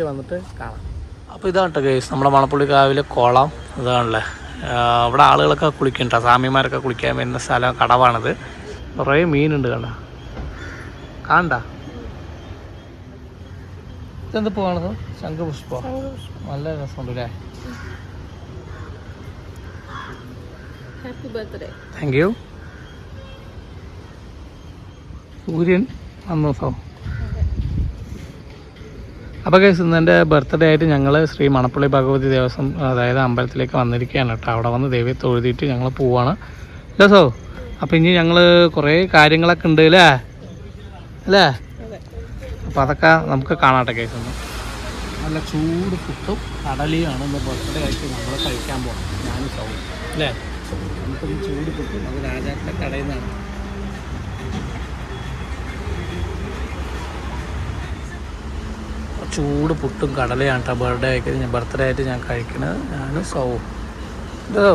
തൊഴുതിയിട്ട് വന്നിട്ട് കാണാം. അപ്പോൾ ഇതാണ് കേട്ടോ ഗൈസ് നമ്മുടെ മണപ്പുള്ളിക്കാവിലെ കുളം. ഇതാണല്ലേ. അവിടെ ആളുകളൊക്കെ കുളിക്കുന്നുണ്ട് സ്വാമിമാരൊക്കെ കുളിക്കാൻ വരുന്ന സ്ഥലം കടവാണിത്. കുറേ മീനുണ്ട് കണ്ട. കാണണ്ട ഇതെന്ത് പോവാണത്? ശംഖുപുഷ്പോ. നല്ല രസമുണ്ട് അല്ലേ ഹാപ്പി ബർത്ത്ഡേ താങ്ക് യു സൂര്യൻ അന്നോ സോ അപ്പോൾ കേസ് ഇന്നെന്റെ ബർത്ത്ഡേ ആയിട്ട് ഞങ്ങൾ ശ്രീ മണപ്പള്ളി ഭഗവതി ദേവസ്വം അതായത് അമ്പലത്തിലേക്ക് വന്നിരിക്കുകയാണ് കേട്ടോ. അവിടെ വന്ന് ദേവിയെ തൊഴുതിയിട്ട് ഞങ്ങൾ പോവാണ്. രസോ അപ്പോൾ ഇനി ഞങ്ങൾ കുറേ കാര്യങ്ങളൊക്കെ ഉണ്ട് അല്ലേ? അല്ലേ? അപ്പോൾ അതൊക്കെ നമുക്ക് കാണാട്ടെ കേസ് ഒന്ന്. നല്ല ചൂട് പുട്ടും കടലിയാണ് ഇന്ന് ബർത്ത്ഡേ ആയിട്ട് നമ്മൾ കഴിക്കാൻ പോകണം ഞാനും സൗണ്ട് അല്ലേ? നമുക്ക് ചൂട് പുട്ടും അത് രാജാക്കളുടെ കടയിൽ നിന്നാണ് ചൂട് പുട്ടും കടലയാണ് കേട്ടോ ബർത്ത്ഡേ ആയിട്ട് ഞാൻ ബർത്ത്ഡേ ആയിട്ട് ഞാൻ കഴിക്കണത് ഞാൻ സൗവും ഇതോ.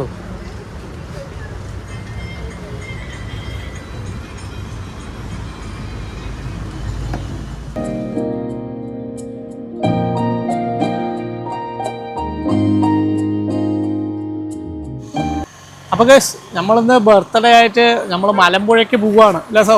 അപ്പോൾ ഗൈസ് നമ്മളിന്ന് ബർത്ത്ഡേ ആയിട്ട് നമ്മൾ മലമ്പുഴയ്ക്ക് പോവുകയാണ് അല്ലേ സൗ?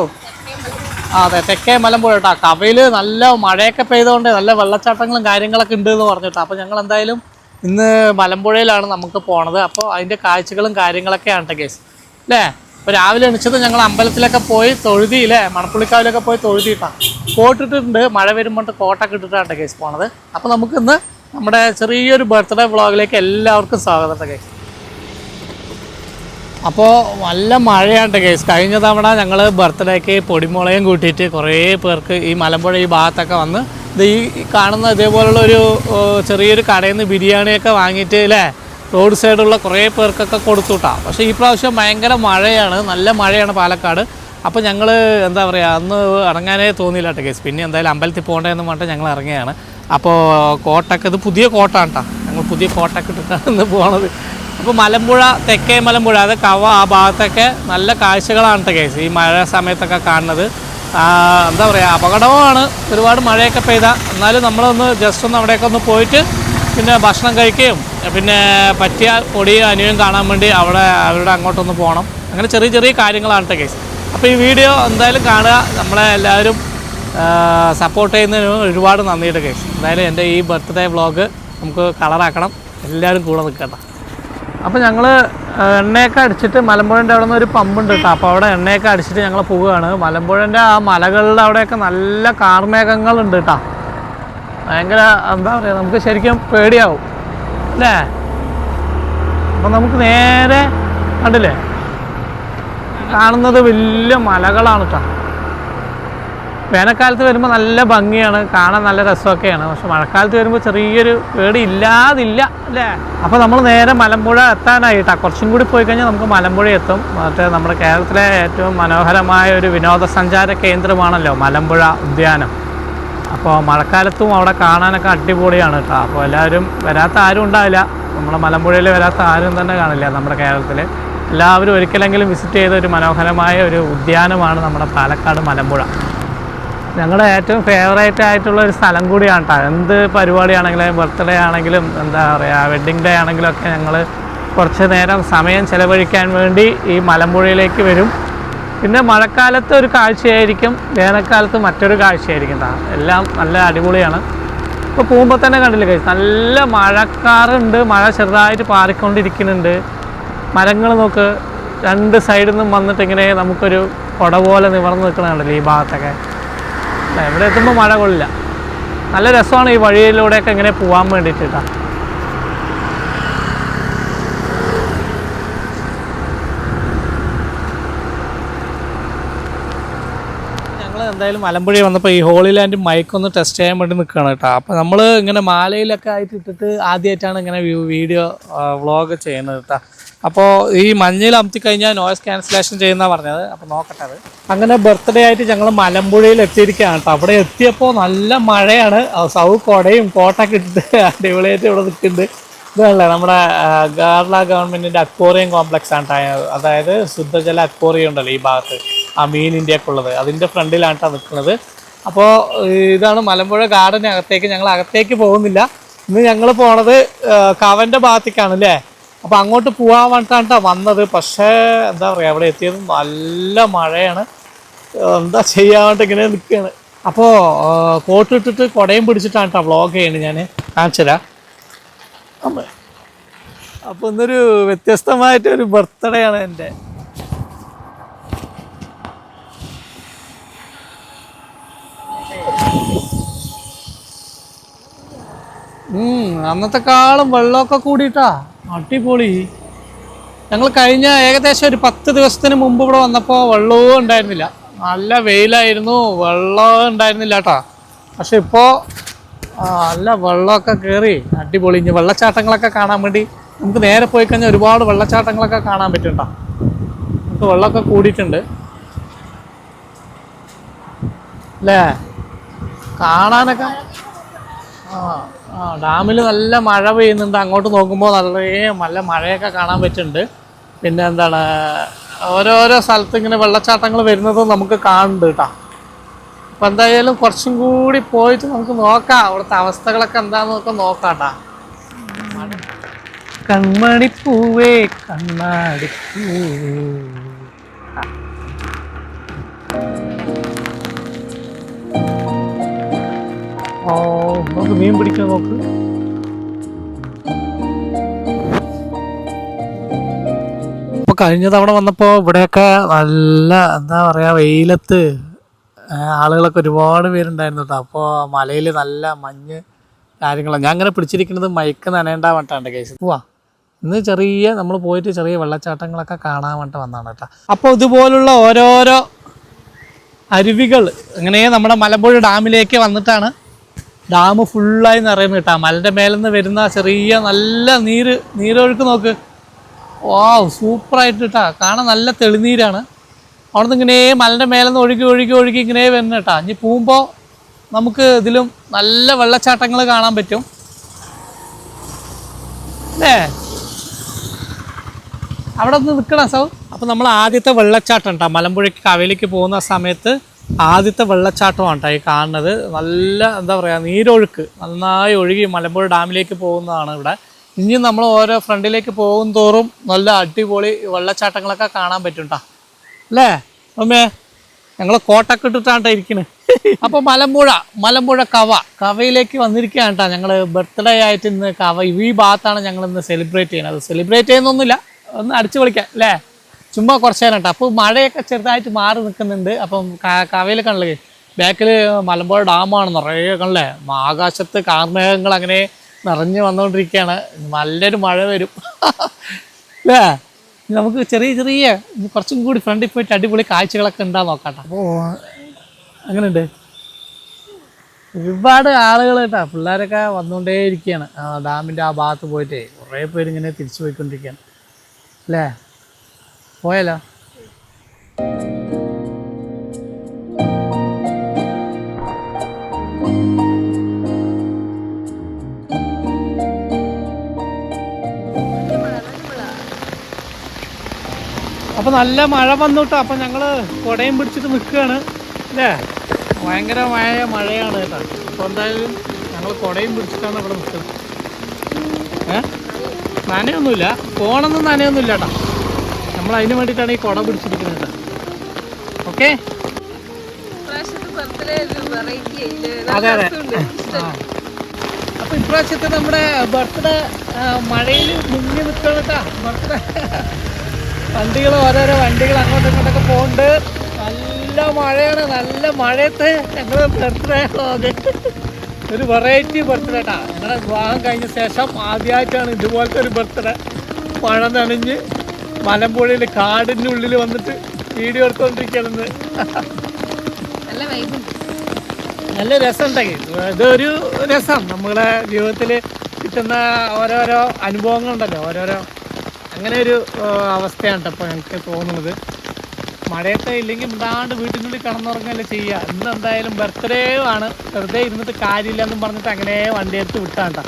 അതെ തെക്കേ മലമ്പുഴ കേട്ടോ. കവയിൽ നല്ല മഴയൊക്കെ പെയ്തുകൊണ്ട് നല്ല വെള്ളച്ചാട്ടങ്ങളും കാര്യങ്ങളൊക്കെ ഉണ്ട് എന്ന് പറഞ്ഞിട്ടോ. അപ്പോൾ ഞങ്ങൾ എന്തായാലും ഇന്ന് മലമ്പുഴയിലാണ് നമുക്ക് പോണത്. അപ്പോൾ അതിന്റെ കാഴ്ചകളും കാര്യങ്ങളൊക്കെയാണ് കേസ് അല്ലേ അപ്പോൾ രാവിലെ എണിച്ചത് ഞങ്ങൾ അമ്പലത്തിലൊക്കെ പോയി തൊഴുതി അല്ലേ മണപ്പുള്ളിക്കാവിലൊക്കെ പോയി തൊഴുതിയിട്ടാണ് കോട്ടിട്ടുണ്ട് മഴ വരുമ്പോൾ കോട്ടൊക്കെ ഇട്ടിട്ടാണ് കേസ് പോണത്. അപ്പോൾ നമുക്കിന്ന് നമ്മുടെ ചെറിയൊരു ബർത്ത്ഡേ വ്ളോഗിലേക്ക് എല്ലാവർക്കും സ്വാഗതം കേസ് അപ്പോൾ നല്ല മഴയാണ് കേസ് കഴിഞ്ഞ തവണ ഞങ്ങൾ ബർത്ത്ഡേക്ക് പൊടിമുളയും കൂട്ടിയിട്ട് കുറേ പേർക്ക് ഈ മലമ്പുഴ ഈ ഭാഗത്തൊക്കെ വന്ന് ഇത് ഈ കാണുന്ന ഇതേപോലുള്ള ഒരു ചെറിയൊരു കടയിൽ നിന്ന് ബിരിയാണിയൊക്കെ വാങ്ങിയിട്ട് അല്ലേ റോഡ് സൈഡുള്ള കുറേ പേർക്കൊക്കെ കൊടുത്തുട്ടാ. പക്ഷേ ഈ പ്രാവശ്യം ഭയങ്കര മഴയാണ്. നല്ല മഴയാണ് പാലക്കാട്. അപ്പോൾ ഞങ്ങൾ എന്താ പറയുക അന്ന് ഇറങ്ങാനേ തോന്നിയില്ല കേട്ടോ കേസ് പിന്നെ എന്തായാലും അമ്പലത്തിൽ പോകേണ്ടതെന്ന് പറഞ്ഞിട്ട് ഞങ്ങൾ ഇറങ്ങിയാണ്. അപ്പോൾ കോട്ടക്ക് ഇത് പുതിയ കോട്ടാണ് കേട്ടോ ഞങ്ങൾ പുതിയ കോട്ടൊക്കെ ഇട്ടിട്ടാണ് പോണത്. അപ്പോൾ മലമ്പുഴ തെക്കേ മലമ്പുഴ അത് കവ ആ ഭാഗത്തൊക്കെ നല്ല കാഴ്ചകളാണ് കേസ് ഈ മഴ സമയത്തൊക്കെ കാണുന്നത്. എന്താ പറയുക അപകടവുമാണ് ഒരുപാട് മഴയൊക്കെ പെയ്താൽ എന്നാലും നമ്മളൊന്ന് ജസ്റ്റ് ഒന്ന് അവിടെയൊക്കെ ഒന്ന് പോയിട്ട് പിന്നെ ഭക്ഷണം കഴിക്കുകയും പിന്നെ പറ്റിയ പൊടിയും അനിയും കാണാൻ വേണ്ടി അവിടെ അവരുടെ അങ്ങോട്ടൊന്ന് പോകണം. അങ്ങനെ ചെറിയ ചെറിയ കാര്യങ്ങളാണ് കേസ് അപ്പോൾ ഈ വീഡിയോ എന്തായാലും കാണുക. നമ്മളെ എല്ലാവരും സപ്പോർട്ട് ചെയ്യുന്നതിന് ഒരുപാട് നന്ദിയുടെ കേസ് എന്തായാലും എന്റെ ഈ ബർത്ത്ഡേ വ്ളോഗ് നമുക്ക് കളറാക്കണം എല്ലാവരും കൂടെ നിൽക്കട്ടെ. അപ്പോൾ ഞങ്ങൾ എണ്ണയൊക്കെ അടിച്ചിട്ട് മലമ്പുഴന്റെ അവിടെ നിന്ന് ഒരു പമ്പുണ്ട് കേട്ടോ. അപ്പോൾ അവിടെ എണ്ണയൊക്കെ അടിച്ചിട്ട് ഞങ്ങൾ പോവുകയാണ്. മലമ്പുഴന്റെ ആ മലകളുടെ അവിടെയൊക്കെ നല്ല കാർമേഘങ്ങളുണ്ട് കേട്ടോ. ഭയങ്കര എന്താ പറയുക നമുക്ക് ശരിക്കും പേടിയാവും. അല്ലേ? അപ്പം നമുക്ക് നേരെ കണ്ടില്ലേ? കാണുന്നത് വലിയ മലകളാണ് കേട്ടോ. വേനൽക്കാലത്ത് വരുമ്പോൾ നല്ല ഭംഗിയാണ് കാണാൻ നല്ല രസമൊക്കെയാണ്. പക്ഷെ മഴക്കാലത്ത് വരുമ്പോൾ ചെറിയൊരു പേടി ഇല്ലാതില്ല അല്ലേ? അപ്പോൾ നമ്മൾ നേരെ മലമ്പുഴ എത്താനായിട്ടാണ് കുറച്ചും കൂടി പോയി കഴിഞ്ഞാൽ നമുക്ക് മലമ്പുഴ എത്തും. മറ്റേ നമ്മുടെ കേരളത്തിലെ ഏറ്റവും മനോഹരമായ ഒരു വിനോദസഞ്ചാര കേന്ദ്രമാണല്ലോ മലമ്പുഴ ഉദ്യാനം. അപ്പോൾ മഴക്കാലത്തും അവിടെ കാണാനൊക്കെ അടിപൊളിയാണ് കേട്ടോ. അപ്പോൾ എല്ലാവരും വരാത്ത ആരും ഉണ്ടാവില്ല. നമ്മുടെ മലമ്പുഴയിൽ വരാത്ത ആരും തന്നെ കാണില്ല നമ്മുടെ കേരളത്തിൽ എല്ലാവരും ഒരിക്കലെങ്കിലും വിസിറ്റ് ചെയ്ത ഒരു മനോഹരമായ ഒരു ഉദ്യാനമാണ് നമ്മുടെ പാലക്കാട് മലമ്പുഴ. ഞങ്ങളുടെ ഏറ്റവും ഫേവറേറ്റ് ആയിട്ടുള്ള ഒരു സ്ഥലം കൂടിയാണ് കേട്ടോ എന്ത് പരിപാടിയാണെങ്കിലും ബർത്ത്ഡേ ആണെങ്കിലും എന്താ പറയുക വെഡ്ഡിങ് ഡേ ആണെങ്കിലും ഒക്കെ ഞങ്ങൾ കുറച്ച് നേരം സമയം ചിലവഴിക്കാൻ വേണ്ടി ഈ മലമ്പുഴയിലേക്ക് വരും. പിന്നെ മഴക്കാലത്ത് ഒരു കാഴ്ചയായിരിക്കും വേനൽക്കാലത്ത് മറ്റൊരു കാഴ്ചയായിരിക്കും കേട്ടോ എല്ലാം നല്ല അടിപൊളിയാണ്. ഇപ്പോൾ പോകുമ്പോൾ തന്നെ കണ്ടില്ല കഴിച്ചു നല്ല മഴക്കാറുണ്ട് മഴ ചെറുതായിട്ട് പാറിക്കൊണ്ടിരിക്കുന്നുണ്ട്. മരങ്ങൾ നോക്ക് രണ്ട് സൈഡിൽ നിന്നും വന്നിട്ടിങ്ങനെ നമുക്കൊരു കുട പോലെ നിവർന്ന് നിൽക്കണുണ്ടല്ലോ ഈ ഭാഗത്തൊക്കെ. ഇവിടെ എത്തുമ്പോൾ മഴ കൊള്ളില്ല. നല്ല രസമാണ് ഈ വഴിയിലൂടെയൊക്കെ ഇങ്ങനെ പോകാൻ വേണ്ടിയിട്ട് കേട്ടോ ഞങ്ങൾ എന്തായാലും മലമ്പുഴ വന്നപ്പോൾ ഈ ഹോളി ലാൻഡ് മൈക്ക് ഒന്ന് ടെസ്റ്റ് ചെയ്യാൻ വേണ്ടി നിൽക്കുകയാണ് കേട്ടോ. അപ്പോൾ നമ്മൾ ഇങ്ങനെ മാലയിലൊക്കെ ആയിട്ട് ഇട്ടിട്ട് ആദ്യമായിട്ടാണ് ഇങ്ങനെ വീഡിയോ വ്ളോഗ് ചെയ്യുന്നത് കേട്ടോ. അപ്പോൾ ഈ മഞ്ഞയിൽ അമത്തി കഴിഞ്ഞാൽ നോയ്സ് ക്യാൻസലേഷൻ ചെയ്യുന്ന പറഞ്ഞത്. അപ്പോൾ നോക്കട്ടെ അത്. അങ്ങനെ ബർത്ത്ഡേ ആയിട്ട് ഞങ്ങൾ മലമ്പുഴയിൽ എത്തിയിരിക്കുകയാണ് കേട്ടോ. അവിടെ എത്തിയപ്പോൾ നല്ല മഴയാണ്. സൗ കൊടയും കോട്ടൊക്കെ ഇട്ടിട്ട് അടിപൊളിയായിട്ട് ഇവിടെ നിൽക്കുന്നുണ്ട്. ഇതല്ലേ നമ്മുടെ ഗാർല ഗവൺമെന്റിന്റെ അക്വോറിയം കോംപ്ലക്സ് ആണ്. അതായത് ശുദ്ധജല അക്വോറിയം ഉണ്ടല്ലോ ഈ ഭാഗത്ത്. ആ മീനിന്റെ ഒക്കെ ഉള്ളത് അതിന്റെ ഫ്രണ്ടിലാണ് കേട്ടോ നിൽക്കുന്നത് അപ്പോൾ ഇതാണ് മലമ്പുഴ ഗാർഡന് അകത്തേക്ക്. ഞങ്ങൾ അകത്തേക്ക് പോകുന്നില്ല. ഇന്ന് ഞങ്ങൾ പോണത് കവന്റെ ഭാഗത്തേക്കാണ് അല്ലേ? അപ്പോൾ അങ്ങോട്ട് പോകാൻ വേണ്ടിയിട്ടാണ് വന്നത്. പക്ഷേ എന്താ പറയുക അവിടെ എത്തിയത് നല്ല മഴയാണ്. എന്താ ചെയ്യാണ്ട് ഇങ്ങനെ നിൽക്കുകയാണ് അപ്പോൾ കോട്ട് ഇട്ടിട്ട് കുടയും പിടിച്ചിട്ടാണ് കേട്ടോ വ്ളോഗ് ചെയ്യുന്നത് ഞാൻ കാണിച്ചു തരാം. അപ്പോൾ ഇന്നൊരു വ്യത്യസ്തമായിട്ടൊരു ബർത്ത്ഡേ ആണ് എന്റെ. അന്നത്തെക്കാളും വെള്ളമൊക്കെ കൂടിയിട്ടാ. അടിപൊളി. ഞങ്ങൾ കഴിഞ്ഞ ഏകദേശം ഒരു പത്ത് ദിവസത്തിന് മുമ്പ് ഇവിടെ വന്നപ്പോൾ വെള്ളവും ഉണ്ടായിരുന്നില്ല. നല്ല വെയിലായിരുന്നു വെള്ളം ഉണ്ടായിരുന്നില്ല കേട്ടോ പക്ഷെ ഇപ്പോൾ നല്ല വെള്ളമൊക്കെ കയറി അടിപൊളി. ഇനി വെള്ളച്ചാട്ടങ്ങളൊക്കെ കാണാൻ വേണ്ടി നമുക്ക് നേരെ പോയി കഴിഞ്ഞാൽ ഒരുപാട് വെള്ളച്ചാട്ടങ്ങളൊക്കെ കാണാൻ പറ്റുണ്ടോ നമുക്ക് വെള്ളമൊക്കെ കൂടിയിട്ടുണ്ട്. അല്ലേ? കാണാനൊക്കെ ആ. ആ ഡാമിൽ നല്ല മഴ പെയ്യുന്നുണ്ട്. അങ്ങോട്ട് നോക്കുമ്പോൾ നല്ല നല്ല മഴയൊക്കെ കാണാൻ പറ്റുന്നുണ്ട്. പിന്നെ എന്താണ് ഓരോരോ സ്ഥലത്ത് ഇങ്ങനെ വെള്ളച്ചാട്ടങ്ങൾ വരുന്നത് നമുക്ക് കാണുന്നുണ്ട് കേട്ടോ. അപ്പം എന്തായാലും കുറച്ചും കൂടി പോയിട്ട് നമുക്ക് നോക്കാം. അവിടുത്തെ അവസ്ഥകളൊക്കെ എന്താണെന്നൊക്കെ നോക്കാം കേട്ടാ. കൺമണിപ്പൂവേ കണ്ണാടിപ്പൂവേ ഓ നോക്ക് മീൻ പിടിക്കാൻ നോക്ക്. ഇപ്പൊ കഴിഞ്ഞ തവണ വന്നപ്പോൾ ഇവിടെയൊക്കെ നല്ല എന്താ പറയുക വെയിലത്ത് ആളുകളൊക്കെ ഒരുപാട് പേരുണ്ടായിരുന്നു കേട്ടോ അപ്പോൾ മലയിൽ നല്ല മഞ്ഞ് കാര്യങ്ങളാണ് ഞാൻ അങ്ങനെ പിടിച്ചിരിക്കുന്നത് മയക്ക് നനയേണ്ട വേണ്ടിട്ടാണ് കേസ്. പോവാ ഇന്ന് ചെറിയ നമ്മൾ പോയിട്ട് ചെറിയ വെള്ളച്ചാട്ടങ്ങളൊക്കെ കാണാൻ വേണ്ടി വന്നതാണ് കേട്ടോ അപ്പോൾ ഇതുപോലുള്ള ഓരോരോ അരുവികൾ ഇങ്ങനെ നമ്മുടെ മലമ്പുഴ ഡാമിലേക്ക് വന്നിട്ടാണ് ഡാം ഫുള്ളായി നിറയുന്നത് കേട്ടാ. മലന്റെ മേലെ നിന്ന് വരുന്ന ചെറിയ നല്ല നീര് നീരൊഴുക്ക് നോക്ക്. ഓ സൂപ്പറായിട്ട് കേട്ടാ. കാണാൻ നല്ല തെളിനീരാണ്. അവിടെ നിന്ന് ഇങ്ങനെ മലന്റെ മേലെ നിന്ന് ഒഴുകി ഒഴുകി ഒഴുകി ഇങ്ങനെ വരുന്ന കേട്ടാ. ഇനി പോകുമ്പോൾ നമുക്ക് ഇതിലും നല്ല വെള്ളച്ചാട്ടങ്ങൾ കാണാൻ പറ്റും. അല്ലേ? അവിടെ ഒന്ന് നിൽക്കണം സൗ. അപ്പോൾ നമ്മൾ ആദ്യത്തെ വെള്ളച്ചാട്ടം കേട്ടോ. മലമ്പുഴയ്ക്ക് കവയിലേക്ക് പോകുന്ന സമയത്ത് ആദ്യത്തെ വെള്ളച്ചാട്ടമാണ് കേട്ടോ ഈ കാണുന്നത്. നല്ല എന്താ പറയുക നീരൊഴുക്ക്. നന്നായി ഒഴുകി മലമ്പുഴ ഡാമിലേക്ക് പോകുന്നതാണ് ഇവിടെ. ഇനി നമ്മൾ ഓരോ ഫ്രണ്ടിലേക്ക് പോകും തോറും നല്ല അടിപൊളി വെള്ളച്ചാട്ടങ്ങളൊക്കെ കാണാൻ പറ്റും കേട്ടോ അല്ലേ? അമ്മേ ഞങ്ങൾ കോട്ടൊക്കെ ഇട്ടിട്ടാണ് ഇരിക്കുന്നത് അപ്പോൾ മലമ്പുഴ മലമ്പുഴ കവ. കവയിലേക്ക് വന്നിരിക്കുകയാണ് കേട്ടോ ഞങ്ങൾ ബർത്ത്ഡേ ആയിട്ട് ഇന്ന് കവ ഈ ഭാഗത്താണ് ഞങ്ങൾ ഇന്ന് സെലിബ്രേറ്റ് ചെയ്യുന്നത്. സെലിബ്രേറ്റ് ചെയ്യുന്നൊന്നുമില്ല. ഒന്ന് അടിച്ചു പൊളിക്കാം അല്ലേ? ചുമ്മാ കുറച്ച് നേരം കേട്ടോ അപ്പോൾ മഴയൊക്കെ ചെറുതായിട്ട് മാറി നിൽക്കുന്നുണ്ട്. അപ്പം കവയിൽ കണ്ടല്ലേ? ബാക്കിൽ മലമ്പുഴ ഡാമാണ് നിറയെ കണ്ടല്ലേ? ആകാശത്ത് കാർമേഘങ്ങൾ അങ്ങനെ നിറഞ്ഞു വന്നുകൊണ്ടിരിക്കുകയാണ്. നല്ലൊരു മഴ വരും. അല്ലേ? നമുക്ക് ചെറിയ ചെറിയ കുറച്ചും കൂടി ഫ്രണ്ടിൽ പോയിട്ട് അടിപൊളി കാഴ്ചകളൊക്കെ ഉണ്ടാ നോക്കാട്ടോ. അപ്പോൾ അങ്ങനെയുണ്ട്. ഒരുപാട് ആളുകൾ കേട്ടോ പിള്ളേരൊക്കെ വന്നുകൊണ്ടേ ഇരിക്കുകയാണ് ആ ഡാമിന്റെ ആ ഭാഗത്ത് പോയിട്ടേ കുറേ പേര് ഇങ്ങനെ തിരിച്ചു പോയിക്കൊണ്ടിരിക്കുകയാണ്. അല്ലേ? പോയാലോ അപ്പൊ നല്ല മഴ വന്നു കേട്ടോ അപ്പോൾ കൊടയും പിടിച്ചിട്ട് നിൽക്കുകയാണ് അല്ലേ? ഭയങ്കരമായ മഴയാണ് കേട്ടോ. അപ്പൊ എന്തായാലും ഞങ്ങൾ കൊടയും പിടിച്ചിട്ടാണ് ഇവിടെ നിൽക്കുന്നത് ഏ? നനയൊന്നുമില്ല. ഫോണൊന്നും നനയൊന്നുമില്ല കേട്ടോ. നമ്മൾ അതിന് വേണ്ടിയിട്ടാണ് ഈ കുട പിടിച്ചിരിക്കുന്നത് ഓക്കെ അതെ അതെ. അപ്പൊ ഇപ്രാവശ്യത്തെ നമ്മുടെ ബർത്ത്ഡേ മഴയിൽ മുങ്ങി നിൽക്കണം കേട്ടോ. ബർത്ത്ഡേ വണ്ടികൾ ഓരോരോ വണ്ടികൾ അങ്ങോട്ടും ഇങ്ങോട്ടൊക്കെ പോകുന്നുണ്ട് നല്ല മഴയാണ്. നല്ല മഴയത്ത് ഞങ്ങൾ ബർത്ത്ഡേ ഒരു വെറൈറ്റി ബർത്ത്ഡേ കേട്ടാ. ഞങ്ങളുടെ വിവാഹം കഴിഞ്ഞ ശേഷം ആദ്യമായിട്ടാണ് ഇതുപോലത്തെ ഒരു ബർത്ത്ഡേ മഴ നനഞ്ഞ് മലമ്പുഴയിൽ കാടിന്റെ ഉള്ളിൽ വന്നിട്ട് വീഡിയോ എടുത്തോണ്ടിരിക്കുന്നത് നല്ല രസമുണ്ടെങ്കിൽ ഇതൊരു രസം. നമ്മളെ ജീവിതത്തിൽ കിട്ടുന്ന ഓരോരോ അനുഭവങ്ങളുണ്ടല്ലോ. ഓരോരോ അങ്ങനെ ഒരു അവസ്ഥയാണ് കേട്ടോ ഇപ്പോൾ എനിക്ക് തോന്നുന്നത്. മഴയത്തെ ഇല്ലെങ്കിൽ ഇതാണ്ട് വീട്ടിനുള്ളിൽ കിടന്നുറങ്ങല്ലേ ചെയ്യുക ഇന്ന് എന്തായാലും ബർത്ത്ഡേ ആണ് വെറുതെ ഇരുന്നിട്ട് കാര്യമില്ല എന്നും പറഞ്ഞിട്ട് അങ്ങനെ വണ്ടി എടുത്ത് വിട്ടാണ്ട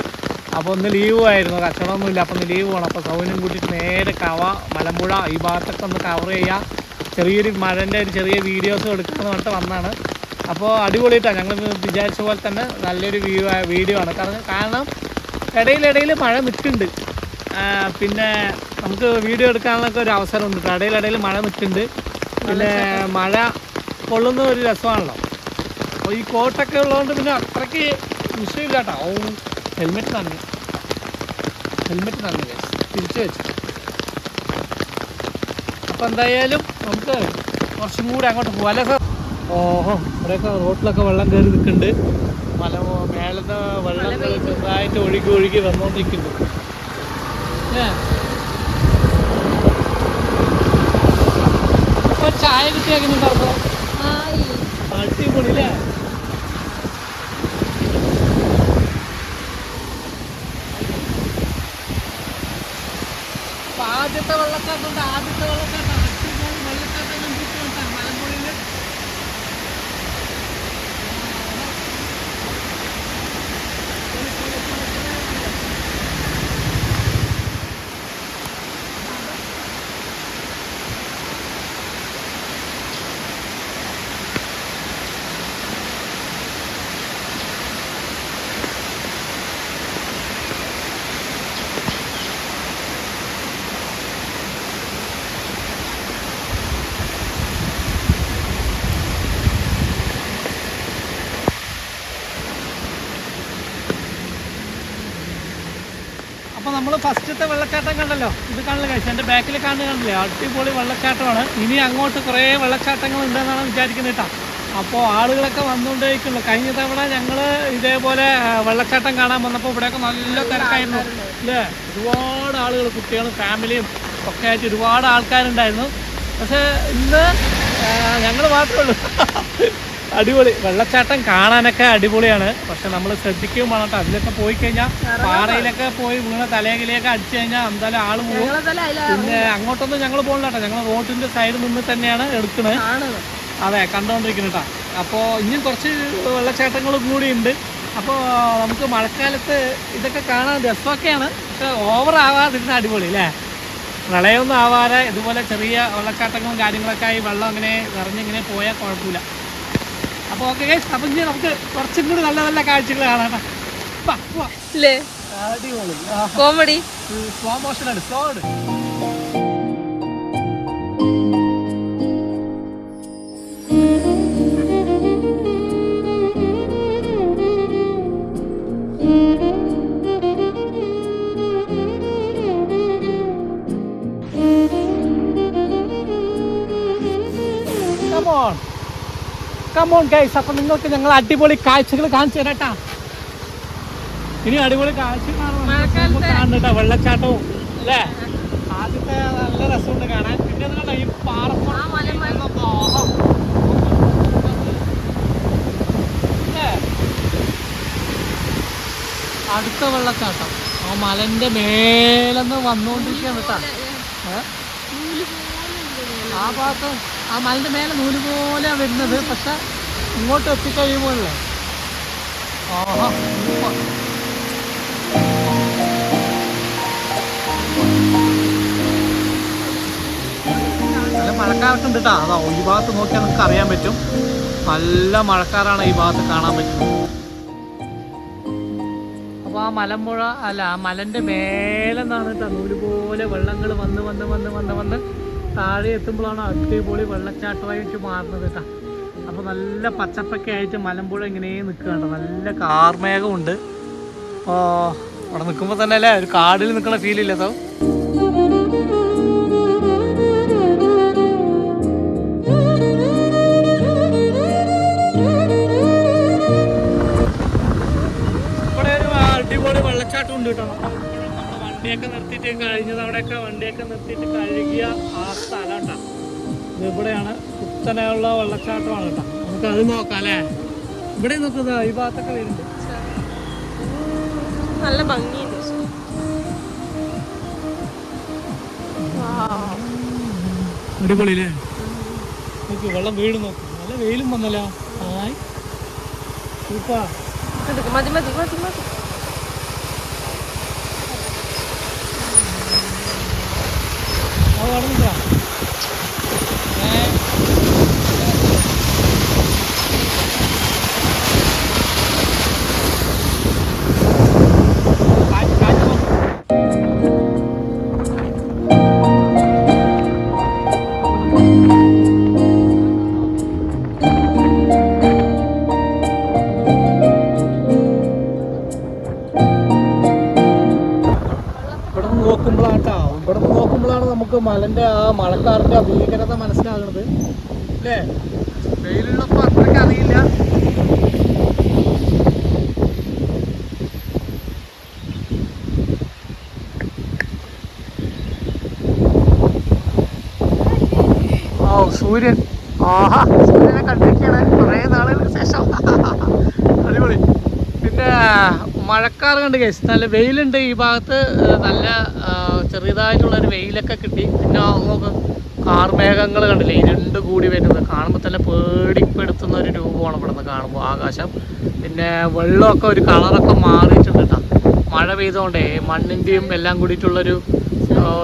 അപ്പോൾ ഒന്ന് ലീവ് ആയിരുന്നു. കച്ചവടമൊന്നുമില്ല. അപ്പോൾ ഒന്ന് ലീവ് വേണം. അപ്പോൾ സൗകര്യം കൂട്ടിയിട്ട് നേരെ കവ മലമ്പുഴ ഈ ഭാഗത്തൊക്കെ ഒന്ന് കവർ ചെയ്യുക ചെറിയൊരു മഴന്റെ ഒരു ചെറിയ വീഡിയോസ് എടുക്കാമെന്ന് പറഞ്ഞിട്ട് വന്നാണ്. അപ്പോൾ അടിപൊളിയിട്ടാണ് ഞങ്ങൾ വിചാരിച്ച പോലെ തന്നെ നല്ലൊരു വ്യൂ വീഡിയോ ആണ്. കാരണം കാരണം ഇടയിലിടയിൽ മഴ നിൽക്കുന്നുണ്ട്. പിന്നെ നമുക്ക് വീഡിയോ എടുക്കാനുള്ള ഒരു അവസരമുണ്ട്. ഇടയിലിടയിൽ മഴ നിൽക്കുന്നുണ്ട്. പിന്നെ മഴ കൊള്ളുന്ന ഒരു രസമാണല്ലോ. അപ്പോൾ ഈ കോട്ടൊക്കെ ഉള്ളതുകൊണ്ട് പിന്നെ അത്രയ്ക്ക് വിഷയമില്ല കേട്ടോ. ഹെൽമെറ്റ് തന്നെ ഹെൽമെറ്റ് തന്നെ guys. തിരിച്ചു വെച്ചു. അപ്പം എന്തായാലും നമുക്ക് കുറച്ചും കൂടി അങ്ങോട്ട് പോകാം അല്ലേ സാർ ഓഹോ ഇവിടെയൊക്കെ റോട്ടിലൊക്കെ വെള്ളം കയറി നിൽക്കുന്നുണ്ട്. മല മേലത്തെ വെള്ളം ചെറുതായിട്ട് ഒഴുകി ഒഴുകി വന്നുകൊണ്ടിരിക്കുന്നു ചായ കിട്ടിയേക്കുന്നുണ്ടായിരുന്നു ആയി. അടിപൊളി അല്ലേ അപ്പൊ ആദ്യത്തെ വെള്ളച്ചാട്ടം ആദ്യത്തെ വെള്ളച്ചാട്ടം അടിപൊളി വെള്ളച്ചാട്ടം കണ്ടിട്ട് മലമ്പുഴയിൽ അപ്പോൾ നമ്മൾ ഫസ്റ്റത്തെ വെള്ളച്ചാട്ടം കണ്ടല്ലോ. ഇത് കാണില്ല കഴിച്ചു എന്റെ ബാക്കിൽ കാണുന്ന കണ്ടില്ലേ? അടിപൊളി വെള്ളച്ചാട്ടമാണ്. ഇനി അങ്ങോട്ട് കുറേ വെള്ളച്ചാട്ടങ്ങൾ ഉണ്ടെന്നാണ് വിചാരിക്കുന്നത് കേട്ടോ. അപ്പോൾ ആളുകളൊക്കെ വന്നുകൊണ്ടേക്കുള്ളൂ കഴിഞ്ഞ തവണ ഞങ്ങൾ ഇതേപോലെ വെള്ളച്ചാട്ടം കാണാൻ വന്നപ്പോൾ ഇവിടെയൊക്കെ നല്ല തിരക്കായിരുന്നു. അല്ലേ? ഒരുപാട് ആളുകൾ കുട്ടികളും ഫാമിലിയും ഒക്കെ ആയിട്ട് ഒരുപാട് ആൾക്കാരുണ്ടായിരുന്നു. പക്ഷേ ഇന്ന് ഞങ്ങൾ മാത്രമേ ഉള്ളൂ. അടിപൊളി. വെള്ളച്ചാട്ടം കാണാനൊക്കെ അടിപൊളിയാണ്. പക്ഷെ നമ്മൾ ശ്രദ്ധിക്കുകയും വേണം കേട്ടോ. അതിലൊക്കെ പോയി കഴിഞ്ഞാൽ പാറയിലൊക്കെ പോയി വീണ തലയിലേക്ക് അടിച്ചു കഴിഞ്ഞാൽ എന്തായാലും ആൾ പോകും പിന്നെ അങ്ങോട്ടൊന്നും ഞങ്ങൾ പോകണില്ല കേട്ടോ. ഞങ്ങൾ റോഡിന്റെ സൈഡിൽ നിന്ന് തന്നെയാണ് എടുക്കുന്നത് അതെ കണ്ടുകൊണ്ടിരിക്കുന്നത് കേട്ടോ. അപ്പോൾ ഇനിയും കുറച്ച് വെള്ളച്ചാട്ടങ്ങൾ കൂടിയുണ്ട് ഉണ്ട്. അപ്പോൾ നമുക്ക് മഴക്കാലത്ത് ഇതൊക്കെ കാണാൻ രസമൊക്കെയാണ്. പക്ഷെ ഓവർ ആവാതിരുന്ന അടിപൊളി അല്ലേ? പ്രളയമൊന്നും ആവാതെ ഇതുപോലെ ചെറിയ വെള്ളച്ചാട്ടങ്ങളും കാര്യങ്ങളൊക്കെ ആയി വെള്ളം അങ്ങനെ നിറഞ്ഞിങ്ങനെ പോയാൽ കുഴപ്പമില്ല. അപ്പോൾ ഓക്കെ അപ്പം ഇനി നമുക്ക് കുറച്ചും കൂടി നല്ല നല്ല കാഴ്ചകൾ കാണാം. അടിപൊളി. കോമഡി സ്ലോ മോഷൻ ആണ് സ്ലോ ആണ്. കമോൺ ഗൈസ് അപ്പം നിങ്ങൾക്ക് ഞങ്ങൾ അടിപൊളി കാഴ്ചകൾ കാണിച്ചു തരാട്ടാ ഇനി അടിപൊളി കാഴ്ച വെള്ളച്ചാട്ടവും അല്ലേ? ആദ്യത്തെ നല്ല രസമുണ്ട് കാണാൻ. പിന്നെ എന്താണ് ഈ. അല്ലേ? അടുത്ത വെള്ളച്ചാട്ടം. ആ മലന്റെ മേലെന്ന് വന്നുകൊണ്ടിരിക്കുകയാണ് കേട്ടാ? ആ ഭാഗത്ത് ആ മലന്റെ മേലെ നൂൽ പോലെയാണ് വരുന്നത്. പക്ഷെ ഇങ്ങോട്ട് എത്തിക്കഴിയുമ്പോഴല്ലേ ആഹാ. നല്ല കേട്ടോ അതാ ഈ ഭാഗത്ത് നോക്കിയാൽ നിങ്ങൾക്ക് അറിയാൻ പറ്റും. നല്ല മഴക്കാരാണ് ഈ ഭാഗത്ത് കാണാൻ പറ്റുന്നത്. അപ്പോൾ ആ മലമ്പുഴ അല്ല ആ മലന്റെ മേലെ നിന്നാണ് തന്നൂര് പോലെ വെള്ളങ്ങൾ വന്ന് വന്ന് വന്ന് വന്ന് വന്ന് താഴെ എത്തുമ്പോഴാണ് അടിപൊളി വെള്ളച്ചാട്ടമായിട്ട് മാറുന്നത് കേട്ടോ അപ്പോൾ നല്ല പച്ചപ്പൊക്കെ ആയിട്ട് മലമ്പുഴ ഇങ്ങനെ നിൽക്കുകയാണ്. നല്ല കാർമേഘമുണ്ട് അപ്പോൾ അവിടെ നിൽക്കുമ്പോൾ തന്നെ അല്ലേ ഒരു കാടിൽ നിൽക്കുന്ന ഫീൽ ഇല്ല ഒരു അടിപൊളി വെള്ളച്ചാട്ടം ഉണ്ട് കേട്ടോ. വണ്ടിയൊക്കെ നിർത്തിയിട്ട് കഴിഞ്ഞത് അവിടെയൊക്കെ വണ്ടിയൊക്കെ നിർത്തിയിട്ട് കഴുകിയ ആ സ്ഥലം ഇത് ഇവിടെയാണ് കുത്തനെയുള്ള വെള്ളച്ചാട്ടമാണ് കേട്ടോ. നമുക്ക് അത് നോക്കാം അല്ലേ ഇവിടെ നോക്കുന്നതാ ഈ ഭാഗത്തൊക്കെ വരുന്നുണ്ട്. നല്ല ഭംഗിയുണ്ട്. അടിപൊളി അല്ലേ നോക്കി വെള്ളം വീട് നോക്കും. നല്ല വെയിലും വന്നല്ലോ. എടുക്ക്. മതി മതി മതി മതി. അത് കടന്നിട്ടാ സൂര്യൻ. ആഹാ സൂര്യനെ കണ്ടിരിക്കുകയാണ് കുറേ നാളുകൾക്ക് ശേഷം. അടിപൊളി. പിന്നെ മഴക്കാർ കണ്ട് കേസ് നല്ല വെയിലുണ്ട്. ഈ ഭാഗത്ത് നല്ല ചെറിയതായിട്ടുള്ള ചെറിയതായിട്ടുള്ളൊരു വെയിലൊക്കെ കിട്ടി. പിന്നെ ആ നോക്ക് കാർമേഘങ്ങൾ കണ്ടില്ലേ? ഇരുണ്ട് കൂടി വരുന്നത്. കാണുമ്പോൾ തന്നെ പേടിപ്പെടുത്തുന്ന ഒരു രൂപമാണ് ഇവിടെ നിന്ന് കാണുമ്പോൾ ആകാശം. പിന്നെ വെള്ളമൊക്കെ ഒരു കളറൊക്കെ മാറിയിട്ടുണ്ട് കേട്ടോ മഴ പെയ്തുകൊണ്ടേ മണ്ണിന്റെയും എല്ലാം കൂടിയിട്ടുള്ളൊരു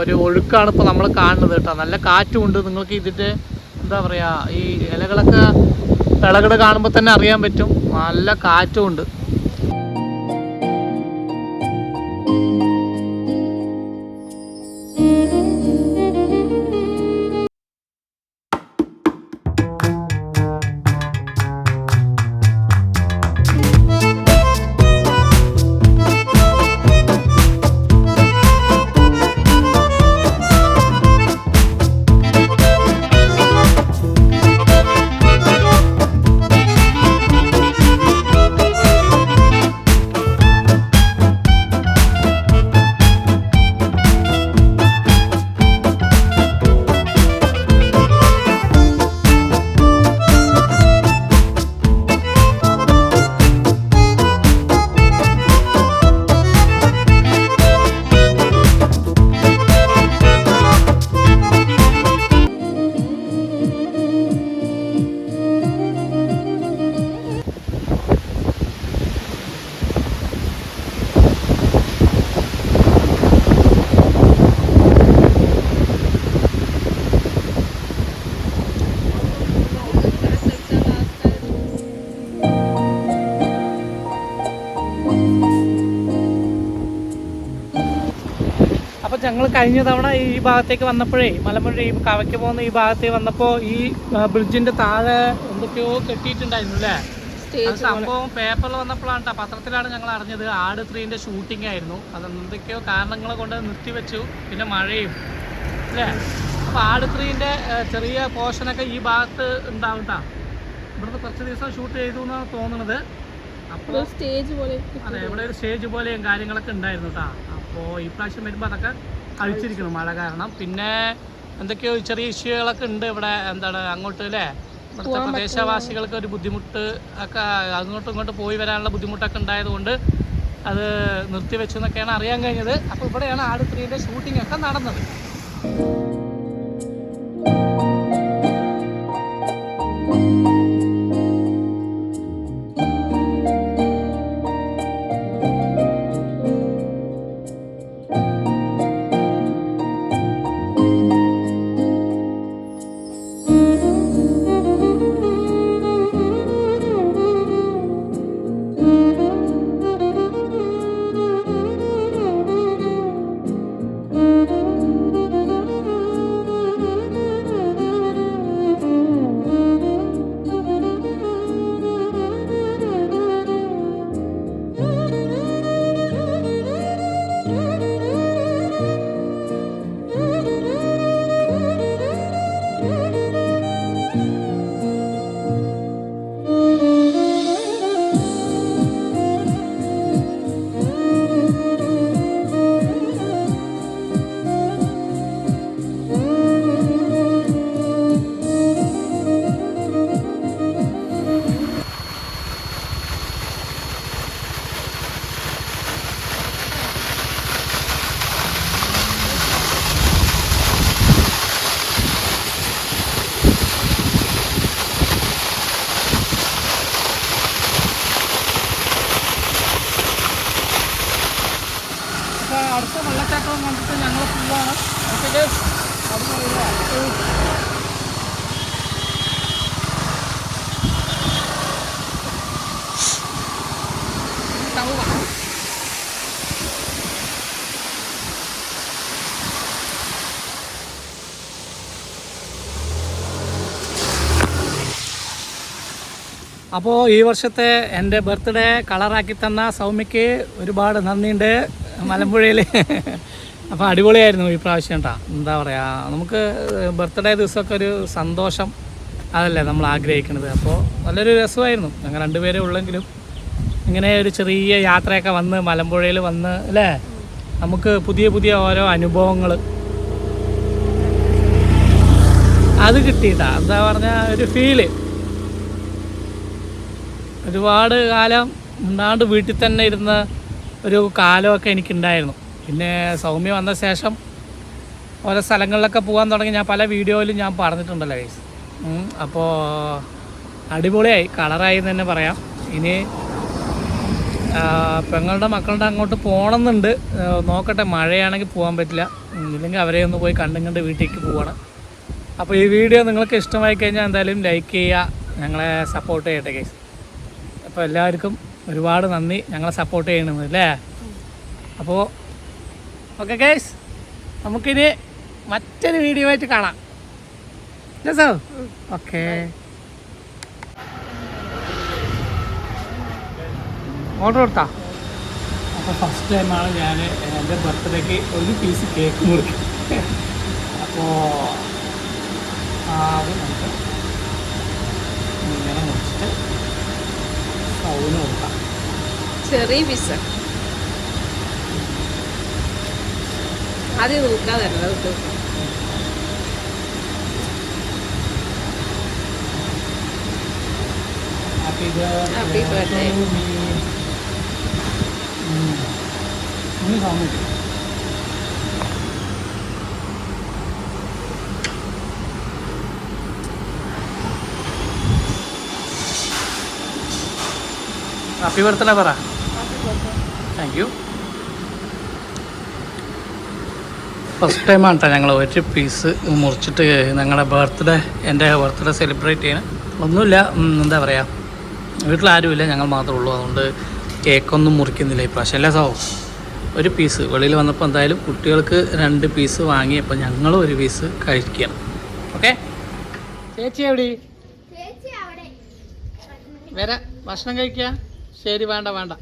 ഒരു ഒഴുക്കാണ് ഇപ്പോൾ നമ്മൾ കാണുന്നത് കേട്ടോ നല്ല കാറ്റുമുണ്ട്. നിങ്ങൾക്ക് ഇതിന്റെ എന്താ പറയുക ഈ ഇലകളൊക്കെ ഇളകട് കാണുമ്പോൾ തന്നെ അറിയാൻ പറ്റും. നല്ല കാറ്റും ഉണ്ട്. കഴിഞ്ഞ തവണ ഈ ഭാഗത്തേക്ക് വന്നപ്പോഴേ മലമ്പുഴ ഈ കവയ്ക്ക് പോകുന്ന ഈ ഭാഗത്തേക്ക് വന്നപ്പോൾ ഈ ബ്രിഡ്ജിന്റെ താഴെ എന്തൊക്കെയോ കെട്ടിയിട്ടുണ്ടായിരുന്നു അല്ലേ? സംഭവം പേപ്പറിൽ വന്നപ്പോഴാണ് പത്രത്തിലാണ് ഞങ്ങൾ അറിഞ്ഞത്. ആട് ത്രീന്റെ ഷൂട്ടിംഗ് ആയിരുന്നു. അത് എന്തൊക്കെയോ കാരണങ്ങൾ കൊണ്ട് നിർത്തിവെച്ചു. പിന്നെ മഴയും. അല്ലേ? അപ്പൊ ആട് ത്രീന്റെ ചെറിയ പോർഷനൊക്കെ ഈ ഭാഗത്ത് ഉണ്ടാവും ട്ടാ. ഇവിടുന്ന് കുറച്ച് ദിവസം ഷൂട്ട് ചെയ്തു എന്നാണ് തോന്നുന്നത് അപ്പോൾ സ്റ്റേജ് പോലെ അതെ ഇവിടെ ഒരു സ്റ്റേജ് പോലെയും കാര്യങ്ങളൊക്കെ ഉണ്ടായിരുന്നു കേട്ടോ അപ്പോൾ ഈ പ്രാവശ്യം വരുമ്പോൾ അതൊക്കെ അഴിച്ചിരിക്കണം മഴ കാരണം. പിന്നെ എന്തൊക്കെയോ ചെറിയ ഇഷ്യൂകളൊക്കെ ഉണ്ട് ഇവിടെ എന്താണ് അങ്ങോട്ട് അല്ലേ? ഇവിടുത്തെ പ്രദേശവാസികൾക്ക് ഒരു ബുദ്ധിമുട്ട് ഒക്കെ അങ്ങോട്ടും ഇങ്ങോട്ടും പോയി വരാനുള്ള ബുദ്ധിമുട്ടൊക്കെ ഉണ്ടായതുകൊണ്ട് അത് നിർത്തിവെച്ചു എന്നൊക്കെയാണ് അറിയാൻ കഴിഞ്ഞത്. അപ്പോൾ ഇവിടെയാണ് ആട് ത്രീന്റെ ഷൂട്ടിംഗ് ഒക്കെ നടന്നത്. അപ്പോൾ ഈ വർഷത്തെ എന്റെ ബർത്ത്ഡേ കളറാക്കി തന്ന സൗമ്യക്ക് ഒരുപാട് നന്ദിയുണ്ട് മലമ്പുഴയിൽ അപ്പോൾ അടിപൊളിയായിരുന്നു ഈ പ്രാവശ്യം കേട്ടോ എന്താ പറയുക നമുക്ക് ബർത്ത്ഡേ ദിവസമൊക്കെ ഒരു സന്തോഷം അതല്ലേ നമ്മൾ ആഗ്രഹിക്കുന്നത് അപ്പോൾ നല്ലൊരു രസമായിരുന്നു. ഞങ്ങൾ രണ്ടുപേരെ ഉള്ളെങ്കിലും ഇങ്ങനെ ഒരു ചെറിയ യാത്രയൊക്കെ വന്ന് മലമ്പുഴയിൽ വന്ന് അല്ലേ? നമുക്ക് പുതിയ പുതിയ ഓരോ അനുഭവങ്ങൾ. അത് കിട്ടിയിട്ടാ. എന്താ പറഞ്ഞ ഒരു ഫീൽ ഒരുപാട് കാലം ഉണ്ടാണ്ട് വീട്ടിൽ തന്നെ ഇരുന്ന ഒരു കാലമൊക്കെ എനിക്കുണ്ടായിരുന്നു. പിന്നെ സൗമ്യ വന്ന ശേഷം ഓരോ സ്ഥലങ്ങളിലൊക്കെ പോകാൻ തുടങ്ങി. ഞാൻ പല വീഡിയോയിലും ഞാൻ പറഞ്ഞിട്ടുണ്ടല്ലോ ഗൈസ് അപ്പോൾ അടിപൊളിയായി. കളറായി എന്ന് തന്നെ പറയാം. ഇനി പെങ്ങളുടെ മക്കളുടെ അങ്ങോട്ട് പോകണമെന്നുണ്ട്. നോക്കട്ടെ മഴയാണെങ്കിൽ പോകാൻ പറ്റില്ല. ഇല്ലെങ്കിൽ അവരെ ഒന്ന് പോയി കണ്ടും കണ്ട് വീട്ടിലേക്ക് പോവാണ്. അപ്പോൾ ഈ വീഡിയോ നിങ്ങൾക്ക് ഇഷ്ടമായി കഴിഞ്ഞാൽ എന്തായാലും ലൈക്ക് ചെയ്യുക. ഞങ്ങളെ സപ്പോർട്ട് ചെയ്യട്ടെ ഗൈസ് അപ്പോൾ എല്ലാവർക്കും ഒരുപാട് നന്ദി ഞങ്ങളെ സപ്പോർട്ട് ചെയ്യണമെന്ന് അല്ലേ? അപ്പോൾ ഓക്കെ ഗൈസ് നമുക്കിനി മറ്റൊരു വീഡിയോ ആയിട്ട് കാണാം. രസോ ഓക്കെ ഓർഡർ കൊടുത്താ? അപ്പോൾ ഫസ്റ്റ് ടൈമാണ് ഞാൻ എന്റെ ബർത്ത്ഡേക്ക് ഒരു പീസ് കേക്ക് മുറിക്കും അപ്പോൾ അത് നമുക്ക് ഇങ്ങനെ മുറിച്ചിട്ട് സൗന് കൊടുക്കാം ചെറിയ പിസ ആദ്യം നോക്കാതല്ല happy Happy birthday. Sound happy birthday പറ താങ്ക് യു ഫസ്റ്റ് ടൈമാണ് കേട്ടോ ഞങ്ങൾ ഒരു പീസ് മുറിച്ചിട്ട് ഞങ്ങളുടെ ബർത്ത്ഡേ എന്റെ ബർത്ത്ഡേ സെലിബ്രേറ്റ് ചെയ്യണം. ഒന്നുമില്ല എന്താ പറയുക വീട്ടിലാരുമില്ല ഞങ്ങൾ മാത്രമേ ഉള്ളൂ. അതുകൊണ്ട് കേക്കൊന്നും മുറിക്കുന്നില്ല ഇപ്രാവശ്യം അല്ലേ സോ ഒരു പീസ് വെളിയിൽ വന്നപ്പോൾ എന്തായാലും കുട്ടികൾക്ക് രണ്ട് പീസ് വാങ്ങി അപ്പോൾ ഞങ്ങളും ഒരു പീസ് കഴിക്കണം. ഓക്കെ ചേച്ചി എവിടെ വരാ. ഭക്ഷണം കഴിക്കുക ശരി വേണ്ട വേണ്ട.